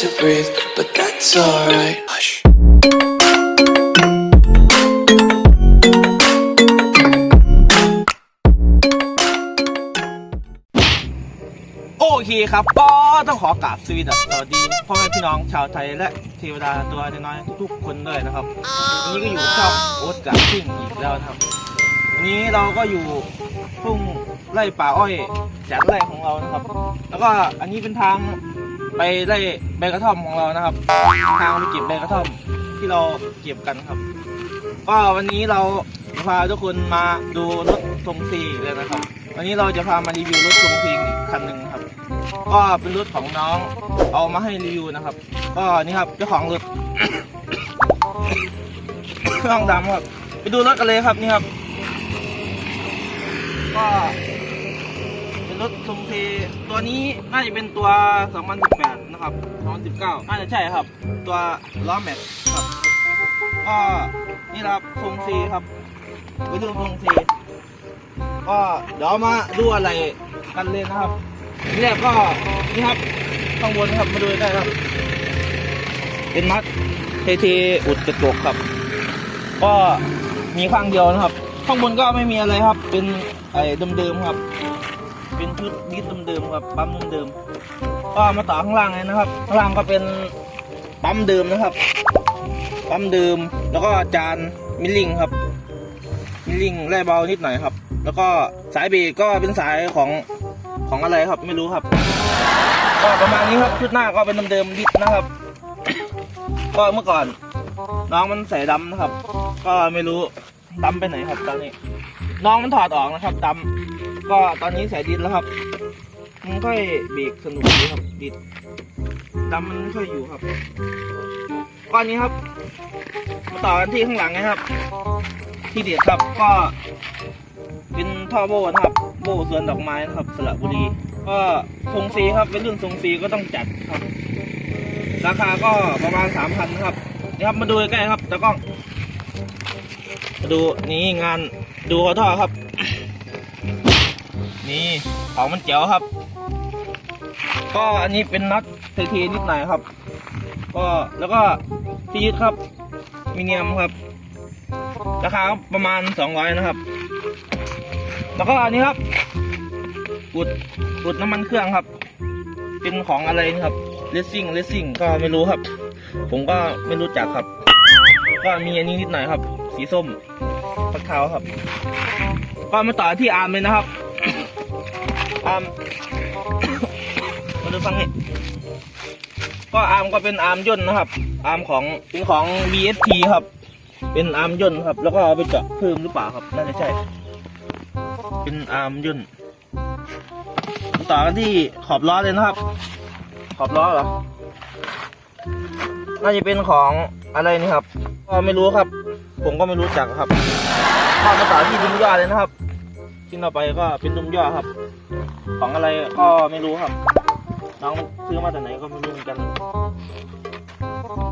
to breathe, but that's alright. Hush. โอเคครับก็ต้องขอกราบสวีดัสสวัสดีพ่อแม่พี่น้องชาวไทยและเทวดาตัวน้อยๆทุกๆคนด้วยนะครับวันนี้ก็อยู่ช่องโอ๊ตกับซิ่งอีกแล้วนะครับวันนี้เราก็อยู่ทุ่งไร่ป่าอ้อยแสนไร่ของเรานะครับ แล้วก็อันนี้เป็นทาง ไปไร่ใบกระท่อมของเรานะครับทางไปเก็บใบกระท่อมที่เราเก็บกันครับ ก็วันนี้เราจะพาทุกคนมาดูรถทรงซีเลยนะครับ วันนี้เราจะพามารีวิวรถทรงซีอีกคันหนึ่งครับ ก็เป็นรถของน้องเอามาให้รีวิวนะครับ ก็นี่ครับเจ้าของรถเครื่องดำครับ ไปดูรถกันเลยครับนี่ครับ ก็ รถทรงซีตัวนี้น่าจะเป็นตัว 2018 นะครับ 2019 น่าจะใช่ครับ ตัวล้อแม็กซ์ครับ ก็นี่นะครับทรงซีครับไปดูทรงซีก็เดี๋ยวมาดูอะไรกันเลยนะครับทีแรกก็นี่ครับข้างบนครับมาดูได้ครับ เป็นมัดเทเทอุดกระจกครับ ก็มีข้างเดียวนะครับ ข้างบนก็ไม่มีอะไรครับ เป็นไอ้เดิมๆครับ ชุดดิสเดิมๆครับปั๊มเดิมๆก็มาต่อข้างล่างเลยนะครับ ข้างล่างก็เป็นปั๊มเดิมนะครับ ปั๊มเดิมแล้วก็จานมิลลิงครับมิลลิงแร่เบานิดหน่อยครับ แล้วก็สายเบรกก็เป็นสายของของอะไรครับไม่รู้ครับ ก็ประมาณนี้ครับชุดหน้าก็เป็นเดิมๆดิสนะครับ ก็เมื่อก่อน น้องมันใส่ดำนะครับ ก็ไม่รู้ดำไปไหนครับตอนนี้ น้องมันถอดออกนะครับดำ ก็ตอนนี้ใส่ดิสแล้วครับมันค่อยเบรกสนุกดีครับดิสดำมันไม่ค่อยอยู่ครับก้อนนี้ครับมาต่อกันที่ข้างหลังนะครับ ที่เด็ดครับก็เป็นท่อโบนะครับ โบสวนดอกไม้นะครับสระบุรี ก็ทรงฟรีครับเป็นรุ่นทรงฟรีก็ต้องจัดครับ ราคาก็ประมาณสามพันครับนี่ครับมาดูใกล้ครับตากล้อง มาดูนี่งานดูเขาท่อครับ นี่ของมันเจ๋วครับ ก็อันนี้เป็นน็อตเทๆนิดหน่อยครับ ก็แล้วก็ที่ยึดครับมีเนียมครับ ราคาประมาณ 200 นะครับ แล้วก็อันนี้ครับอุดอุดน้ำมันเครื่องครับ เป็นของอะไรนี่ครับเลสซิ่งเลสซิ่งก็ไม่รู้ครับ ผมก็ไม่รู้จักครับ ก็มีอันนี้นิดหน่อยครับ สีส้มฟักเท้าครับ ก็มาต่อที่อาร์มเลยนะครับ อาร์มมาดูฟังนี่ก็อาร์มก็เป็นอาร์มย่นนะครับ อาร์มของเป็นของ BST ครับ เป็นอาร์มย่นครับ แล้วก็เอาไปเจาะเพิ่มหรือเปล่าครับ น่าจะใช่ เป็นอาร์มย่น ต่อกันที่ขอบล้อเลยนะครับ ขอบล้อเหรอ น่าจะเป็นของอะไรนี่ครับ ก็ไม่รู้ครับ ผมก็ไม่รู้จักครับข้ามาต่อที่ดุมย่อเลยนะครับ ที่เราไปก็เป็นดุมย่อครับ ของอะไรก็ไม่รู้ครับ น้องซื้อมาจากไหนก็ไม่รู้เหมือนกัน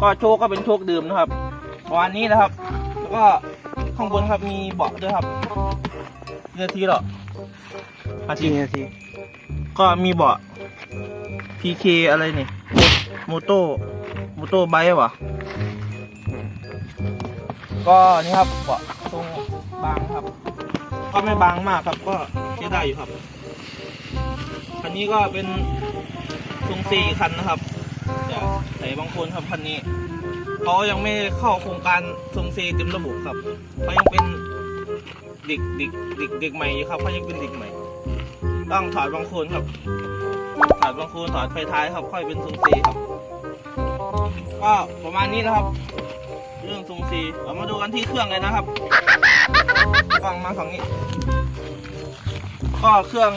ก็โชคก็เป็นโชคดื่มนะครับประมาณนี้นะครับ แล้วก็ข้างบนครับมีเบาะด้วยครับกี่นาทีหรออาทีนาทีก็มีเบาะ PK อะไรนี่โมโต้โมโต้ไบค์วะก็นี่ครับเบาะทรงบางครับ ก็ไม่บางมากครับ ก็ใช้ได้อยู่ครับคันนี้ก็เป็นทรงซีคันนะครับเดี๋ยวใส่บางคนครับคันนี้เขายังไม่เข้าโครงการทรงซีเต็มระบบครับเขายังเป็นเด็กเด็กเด็กเด็กใหม่อยู่ครับเขายังเป็นเด็กใหม่ ต้องถอดบางคนครับ ถอดบางคนถอดไฟท้ายครับ ค่อยเป็นทรงซีครับ ก็ประมาณนี้นะครับ เรื่องทรงซีเรามาดูกันที่เครื่องเลยนะครับฟังมาฝั่งนี้ ก็เครื่อง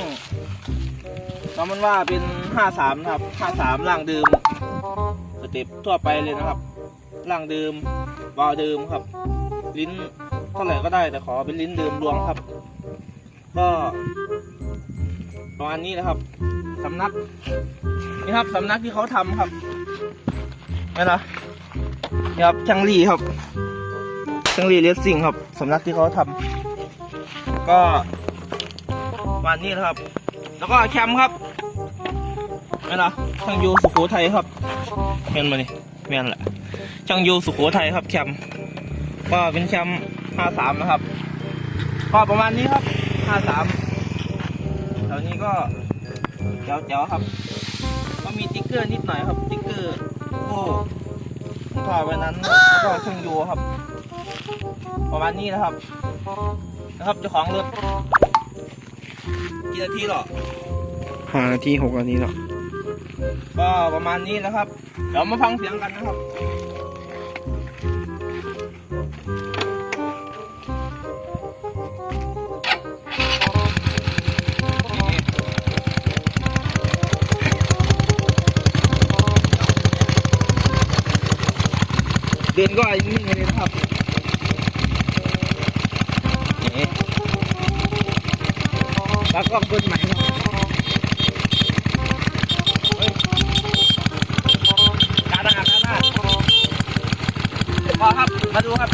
เรามันว่าเป็น 53 นะครับ 53ล่างเดิมสเต็ปทั่วไปเลยนะครับ ล่างเดิมวาลเดิมครับ ลิ้นเท่าไหร่ก็ได้แต่ขอเป็นลิ้นเดิมรวงครับ ก็ประมาณนี้นะครับสำนักนี่ครับสำนักที่เขาทำครับนี่นะ นี่ครับช่างลี่ครับช่างลี่เลสซิ่งครับสำนักที่เขาทำก็ประมาณนี้นะครับ แล้วก็แคมครับแคม่นเหรอช่างยูสุโขทัยครับแมนมานี่แมนแหละช่างยูสุโขทัยครับแคมป์ก็เป็นแคมป์ห้าสามนะครับ ก็ประมาณนี้ครับห้าสามแถวนี้ก็เจ๋วเจ๋วๆครับ ก็มีติ๊กเกอร์นิดหน่อยครับติ๊กเกอร์ โอ้ถอดไปนั้นแล้วก็ช่างยูครับ ประมาณนี้นะครับ นะครับเจ้าของรถกี่นาทีหรอห้านาทีหกนาทีเนาะก็ประมาณนี้นะครับ เดี๋ยวมาฟังเสียงกันนะครับ ดินก็นิ่งๆเลยนะครับนี่แล้วก็เบิ้ลใหม่ครับเฮ้ยกาหน้ากาหน้าพอครับ มาดูครับ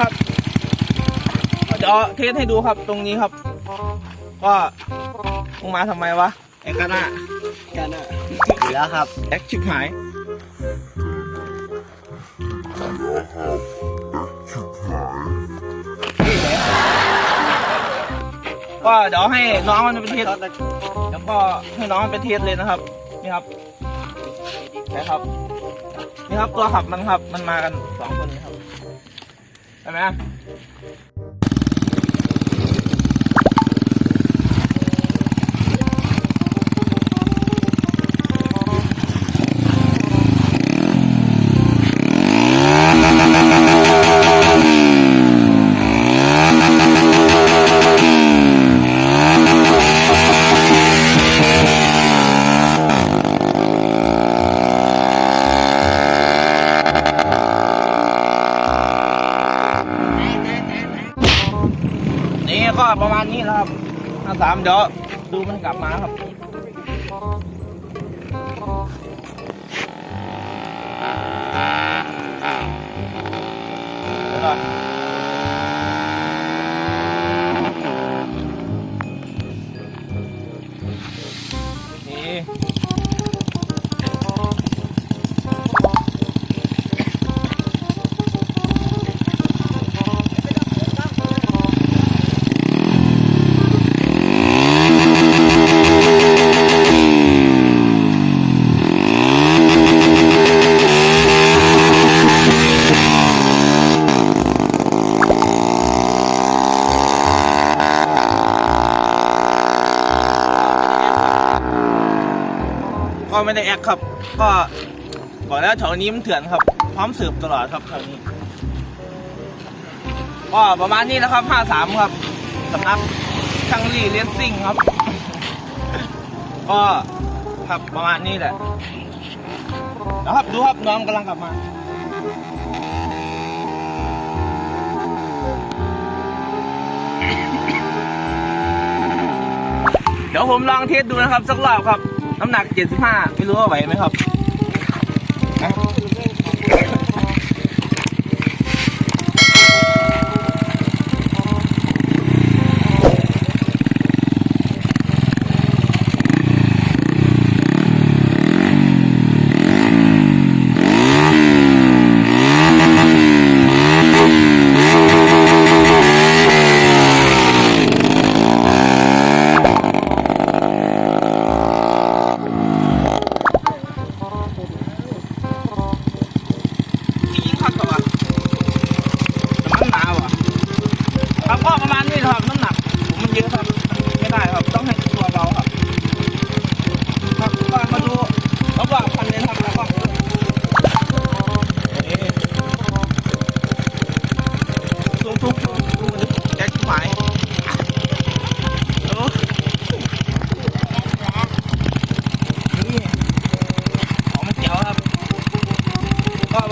ครับก็เดี๋ยวเทสให้ดูครับตรงนี้ครับว่ามึงมาทำไมวะไอ้กาน่ากันอะแล้วครับแอคชิบหาย ก็เดี๋ยวให้น้องมันเป็นเทสแล้วก็ให้น้องมันเป็นเทสเลยนะครับ นี่ครับนี่ครับ นี่ครับตัวขับมันครับ มันมากันสองคนนี่ครับ ใประมาณนี้นะครับอาสามเดี๋ยวดูมันกลับมาครับ ไม่ได้แอคครับ ก็บอกแล้วแถวนี้มันเถื่อนครับ พร้อมสืบตลอดครับแถวนี้ก็ประมาณนี้นะครับ 53 ครับสำนักช่างลี่เลนซิ่งครับ ก็ครับประมาณนี้แหละแล้วครับดูครับน้องกำลังกลับมาเดี๋ยวผมลองเทสดูนะครับ สักรอบครับ น้ำหนัก 75 ไม่รู้ว่าไหวไหมครับ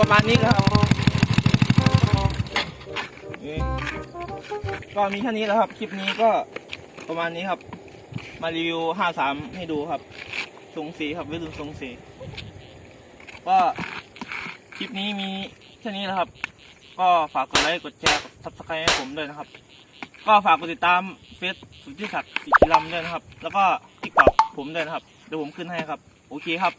ประมาณนี้ครับก็มีแค่นี้แล้วครับ คลิปนี้ก็ประมาณนี้ครับ มารีวิว 53 ให้ดูครับทรงสีครับวิรุณทรงสีก็คลิปนี้มีแค่นี้แล้วครับ ก็ฝากกดไลค์กดแชร์กดซับสไครต์ให้ผมด้วยนะครับ ก็ฝากกดติดตามเฟซสุทธิศักดิ์สิทธิลำด้วยนะครับ แล้วก็ทิกตอกผมด้วยนะครับ เดี๋ยวผมขึ้นให้ครับ โอเคครับ